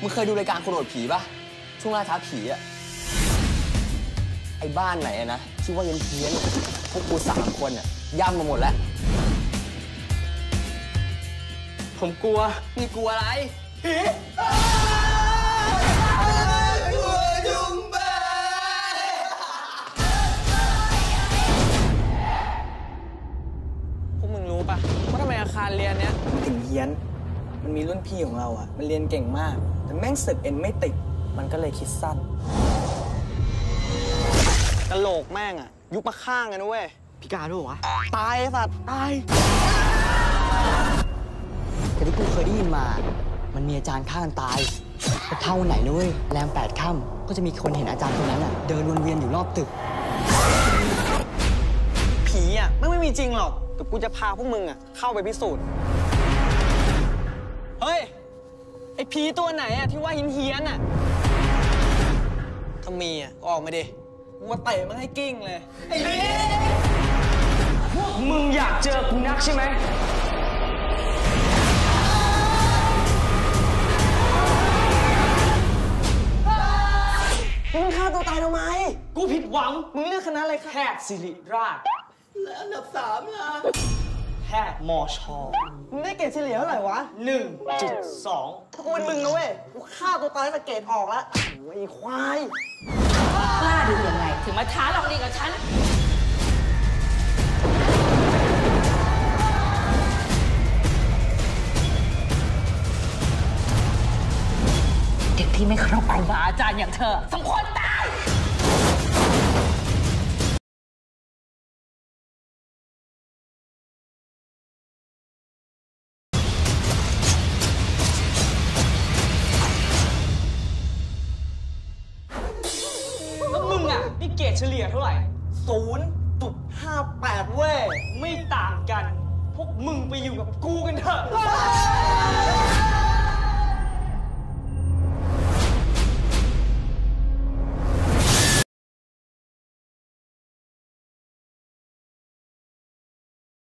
มึงเคยดูรายการคนโหดผีปะช่วงล่าท้าผีอะไอ้บ้านไหนอะนะที่ว่ายังเพี้ยนๆพวกกูสามคนอะย่ำมาหมดแล้ว ผมกลัว นี่กลัวอะไรผีพวกมึงรู้ปะว่าทำไมอาคารเรียนเนี้ยมันถึงเฮี้ยน มันมีรุ่นพี่ของเราอะมันเรียนเก่งมาก แต่แม่งสึกเอ็นไม่ติด มันก็เลยคิดสั้นกะโหลกแม่งอะยุบมาข้างกันนะเว้ยพิการด้วยวะ ตายไอ้สัตว์ ตายแต่ที่กูเคยได้ยินมา มันมีอาจารย์ฆ่ากันตายแต่เท่าไหนนะเว้ยแรมแปดค่ำก็จะมีคนเห็นอาจารย์คนนั้นอะเดินวนเวียนอยู่รอบตึก ผีอะไม่ไม่มีจริงหรอกแต่กูจะพาพวกมึงอะเข้าไปพิสูจน์ ผีตัวไหนอะที่ว่าหินเฮียนๆอะถ้ามีอะก็ออกมาดิกูว่าเตะมันให้กิ้งเลย ไอ้ผีมึงอยากเจอกูนักใช่ไหมมึงฆ่าตัวตายทำไม กูผิดหวัง มึงเลือกคณะอะไรแพคะทย์ศิริราช และอันดับสามล่ะแพทย์มอชอมึงได้เกรดเฉลี่ยเท่าไหร่วะ1.2ถ้ากูเป็นมึงนะเว้ย กูฆ่าตัวตายตั้งแต่เกรดออกแล้วโอ้ยไอ้ควาย กล้าดูยังไง ถึงมาท้าลองดีกับฉัน เด็กที่ไม่เคารพครูบาอาจารย์อย่างเธอสมควรตาย เกรดเฉลี่ยเท่าไหร่ศูนย์จุดห้าแปดเว้ย ไม่ต่างกัน พวกมึงไปอยู่กับกูกันเถอะ